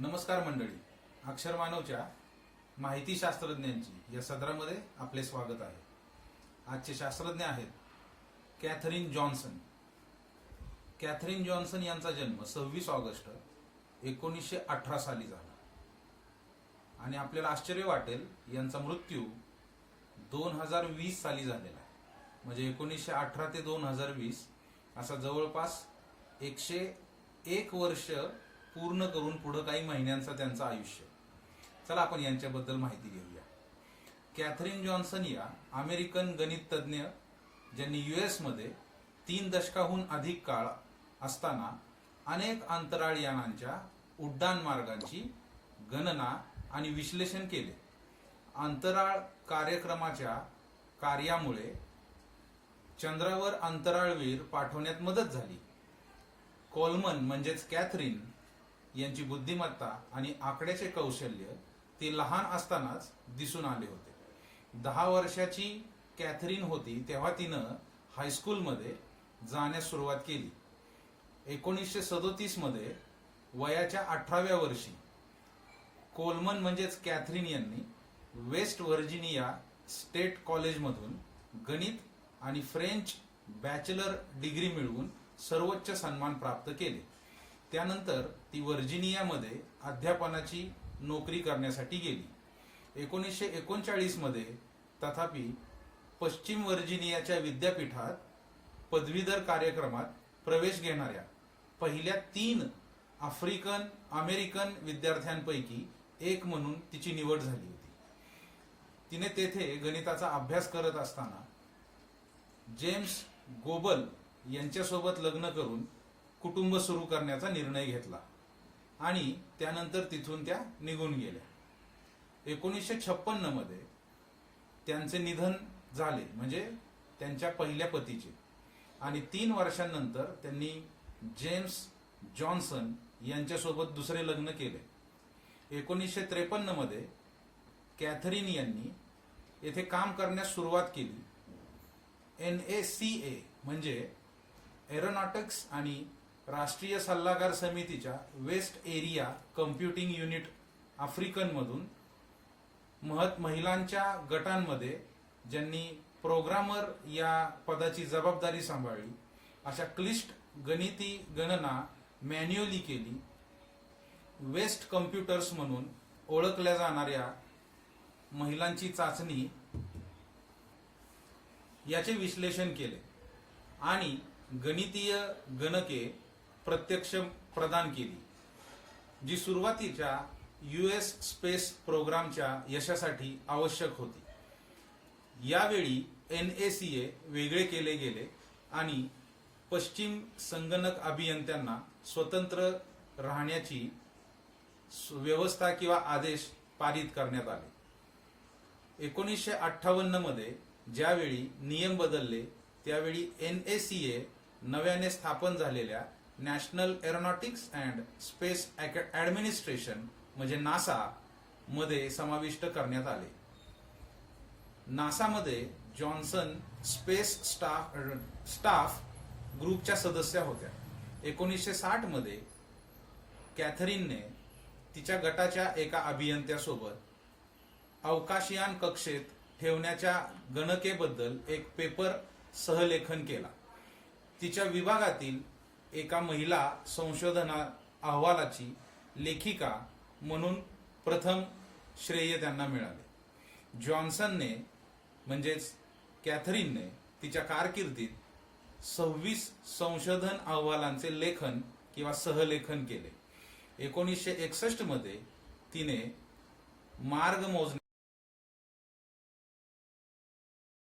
नमस्कार मंडळी. अक्षर मानवच्या माहिती शास्त्रज्ञांची या सदरामध्ये आपले स्वागत आहे. आजचे शास्त्रज्ञ आहेत कॅथरीन जॉन्सन. कॅथरीन जॉन्सन यांचा जन्म सव्वीस ऑगस्ट एकोणीसशे अठरा साली झाला. आणि आपल्याला आश्चर्य वाटेल यांचा मृत्यू दोन हजार वीस साली झालेला आहे. म्हणजे एकोणीसशे अठरा ते दोन हजार वीस असा जवळपास एकशे एक वर्ष पूर्ण करून पुढं काही महिन्यांचं त्यांचं आयुष्य. चला आपण यांच्याबद्दल माहिती घेऊया. कॅथरीन जॉन्सन या अमेरिकन गणित तज्ज्ञ ज्यांनी यू एसमध्ये तीन दशकाहून अधिक काळ असताना अनेक अंतराळ यानांच्या उड्डाण मार्गांची गणना आणि विश्लेषण केले. अंतराळ कार्यक्रमाच्या कार्यामुळे चंद्रावर अंतराळवीर पाठवण्यात मदत झाली. कोलमन म्हणजेच कॅथरीन यांची बुद्धिमत्ता आणि आकड्याचे कौशल्य ते लहान असतानाच दिसून आले होते. दहा वर्षाची कॅथरीन होती तेव्हा तिनं हायस्कूलमध्ये जाण्यास सुरुवात केली. एकोणीसशे सदोतीसमध्ये वयाच्या अठराव्या वर्षी कोलमन म्हणजेच कॅथरीन यांनी वेस्ट व्हर्जिनिया स्टेट कॉलेजमधून गणित आणि फ्रेंच बॅचलर डिग्री मिळवून सर्वोच्च सन्मान प्राप्त केले. त्यानंतर ती व्हर्जिनियामध्ये अध्यापनाची नोकरी करण्यासाठी गेली. एकोणीसशे एकोणचाळीसमध्ये तथापि पश्चिम व्हर्जिनियाच्या विद्यापीठात पदवीधर कार्यक्रमात प्रवेश घेणाऱ्या पहिल्या तीन आफ्रिकन अमेरिकन विद्यार्थ्यांपैकी एक म्हणून तिची निवड झाली होती. तिने तेथे गणिताचा अभ्यास करत असताना जेम्स गोबल यांच्यासोबत लग्न करून कुटुंब सुरू करण्याचा निर्णय घेतला. आणि त्यानंतर तिथून त्या निघून गेल्या. एकोणीसशे छप्पन्नमध्ये त्यांचे निधन झाले म्हणजे त्यांच्या पहिल्या पतीचे. आणि तीन वर्षांनंतर त्यांनी जेम्स जॉन्सन यांच्यासोबत दुसरे लग्न केले. एकोणीसशे त्रेपन्नमध्ये कॅथरीन यांनी येथे काम करण्यास सुरुवात केली. एन ए सी ए म्हणजे एरोनॉटिक्स आणि राष्ट्रीय सल्लागार समितीच्या वेस्ट एरिया कम्प्युटिंग युनिट आफ्रिकनमधून महत महिलांच्या गटांमध्ये ज्यांनी प्रोग्रामर या पदाची जबाबदारी सांभाळली अशा क्लिष्ट गणिती गणना मॅन्युअली केली वेस्ट कम्प्युटर्स म्हणून ओळखल्या जाणाऱ्या महिलांची चाचणी याचे विश्लेषण केले आणि गणितीय गणके प्रत्यक्ष प्रदान केली. जी सुरुवातीच्या यूएस स्पेस प्रोग्रामच्या यशासाठी आवश्यक होती. यावेळी एन ए सी ए वेगळे केले गेले आणि पश्चिम संगणक अभियंत्यांना स्वतंत्र राहण्याची व्यवस्था किंवा आदेश पारित करण्यात आले. एकोणीसशे अठ्ठावन्नमध्ये ज्यावेळी नियम बदलले त्यावेळी एन ए सी ए नव्याने स्थापन झालेल्या national aeronautics and space administration म्हणजे नासा मध्ये समाविष्ट करण्यात आले. नासामध्ये जॉन्सन स्पेस स्टाफ स्टाफ ग्रुपच्या सदस्या होत्या. एकोणीसशे साठमध्ये कॅथरीनने तिच्या गटाच्या एका अभियंत्यासोबत अवकाशयान कक्षेत ठेवण्याच्या गणकेबद्दल एक पेपर सहलेखन केला. तिच्या विभागातील एका महिला संशोधना अहवालाची लेखिका म्हणून प्रथम श्रेय त्यांना मिळाले. जॉन्सनने म्हणजेच कॅथरीनने तिच्या कारकिर्दीत सव्वीस संशोधन अहवालांचे लेखन किंवा सहलेखन केले. एकोणीसशे एकसष्टमध्ये तिने मार्ग मोजणे